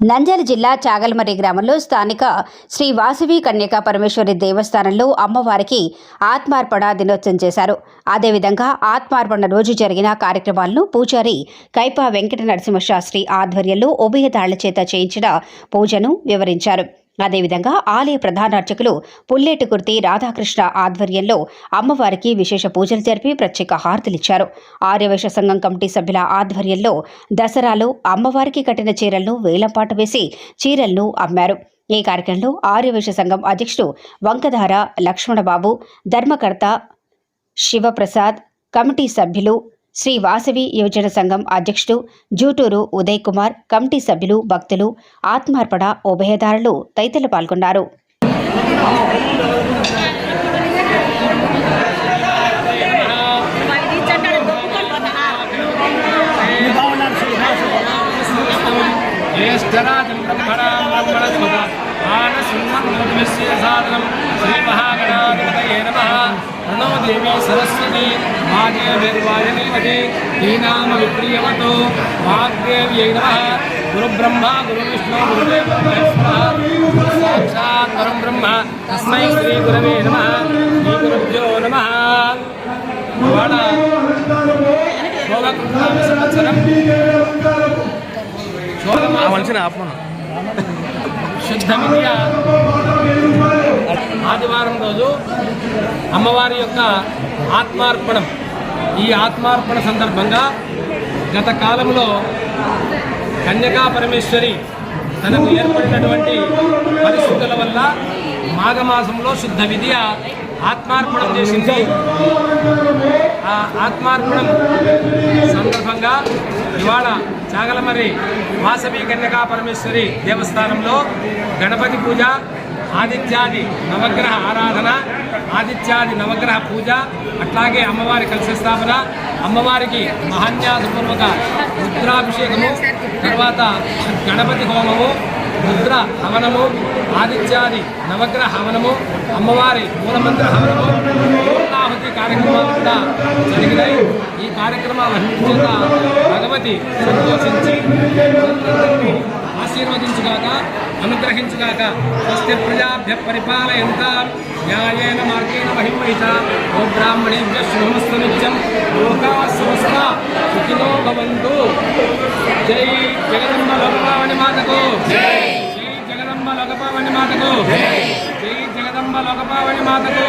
నంద్యాల జిల్లా చాగల్మర్రి గ్రామంలో స్థానిక శ్రీ వాసవి కన్యకా పరమేశ్వరి దేవస్థానంలో అమ్మవారికి ఆత్మార్పణ దినోత్సవం చేశారు. అదేవిధంగా ఆత్మార్పణ రోజు జరిగిన కార్యక్రమాలను పూజారి కైపా వెంకట నరసింహశాస్త్రి ఆధ్వర్యంలో ఉభయతాళ్ళ చేత చేయించిన పూజను వివరించారు. అదేవిధంగా ఆలయ ప్రధాన అర్చకులు పుల్లేటి కుర్తి రాధాకృష్ణ ఆధ్వర్యంలో అమ్మవారికి విశేష పూజలు జరిపి ప్రత్యేక హారతులిచ్చారు. ఆర్యవైశ్య సంఘం కమిటీ సభ్యుల ఆధ్వర్యంలో దసరాలో అమ్మవారికి కట్టిన చీరలను వేలంపాట వేసి చీరలను అమ్మారు. ఈ కార్యక్రమంలో ఆర్యవైశ్య సంఘం అధ్యక్షుడు వంకధార లక్ష్మణబాబు ధర్మకర్త శివప్రసాద్ కమిటీ సభ్యులు శ్రీ వాసవి యువజన సంఘం అధ్యక్షుడు జూటూరు ఉదయ్ కుమార్ కమిటీ సభ్యులు భక్తులు ఆత్మార్పణ ఉభయదారులు తదితరులు పాల్గొన్నారు. జ్యేష్ఠరాజం బ్రహ్మణ ఆన సింహం సాధనం. శ్రీ ప్రణో దేవి సరస్వతి మాదేవేర్వాయనీమతి శ్రీనామ విప్రియమతో వాగ్దేవ్యై నమ గురుబ్రహ్మ గురువిష్ణు సాక్షాత్ పరం బ్రహ్మ తస్మై శ్రీ గురవే నమ శ్రీ గురుభ్యో నమ సంవత్సరం శుద్ధమిత్య ఆదివారం రోజు అమ్మవారి యొక్క ఆత్మార్పణం ఈ ఆత్మార్పణ సందర్భంగా గత కాలంలో కన్యకా పరమేశ్వరి తనకు ఏర్పడినటువంటి పరిస్థితుల వల్ల మాఘమాసంలో శుద్ధ విద్య ఆత్మార్పణం చేసింది. ఆ ఆత్మార్పణం సందర్భంగా ఇవాళ చాగలమరి వాసవి కన్యకా పరమేశ్వరి దేవస్థానంలో గణపతి పూజ ఆదిత్యాది నవగ్రహ ఆరాధన ఆదిత్యాది నవగ్రహ పూజ అట్లాగే అమ్మవారి కలశ స్థాపన అమ్మవారికి మహాన్యాసపూర్వక రుద్రాభిషేకము తర్వాత గణపతి హోమము రుద్ర హవనము ఆదిత్యాది నవగ్రహ హవనము అమ్మవారి మూలమంత్ర హవనము పూర్ణాహుతి కార్యక్రమాలు కూడా జరిగినాయి. ఈ కార్యక్రమాలన్నింటి చేత భగవతి సంతోషించి అనుగ్రహించుగాక. స్వస్తి ప్రజాభ్య పరిపాలయంత. న్యాయేన మార్గేణ మహిమహిత ఓ బ్రాహ్మణేభ్య శుభమస్తు నిత్యం లోకా సమస్త సుఖినో భవంతు. జై జగదంబ లోకపావని మాతకు. జై జగదంబ లోకపావని మాతకు. జై జగదంబ లోకపావని మాతకు.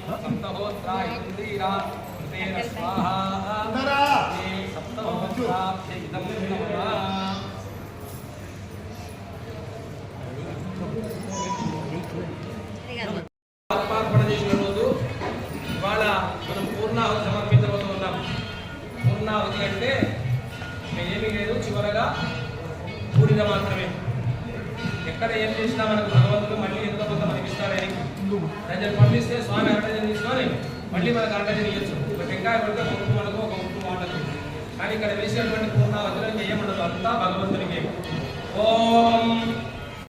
స్వర్గాభవద్గరూపాయ విఘ్నేశాయ ఫలస్య ఫలదేవతాభ్యో నమః ఆత్మార్పణ చేసిన రోజు ఇవాళ మనం పూర్ణాహుతి సమర్పించబోతున్నాం పూర్ణాహుతి అంటే ఇంకా ఏమీ లేదు చివరగా బూడిద మాత్రమే. ఎక్కడ ఏం చేసినా మనకు భగవంతుడు దాన్ని పంపిస్తే స్వామి అర్టజన్ తీసుకొని మళ్ళీ మనకు అర్టజన్ ఇవ్వచ్చు ఒక టెంకాయ పడితే ఒక ఉప్పు మనకు ఒక ఉప్పు వాడదు. కానీ ఇక్కడ వేసేటువంటి పూర్ణ పూర్ణావతిలో ఏముండదు? అంతా భగవంతునికి. ఓం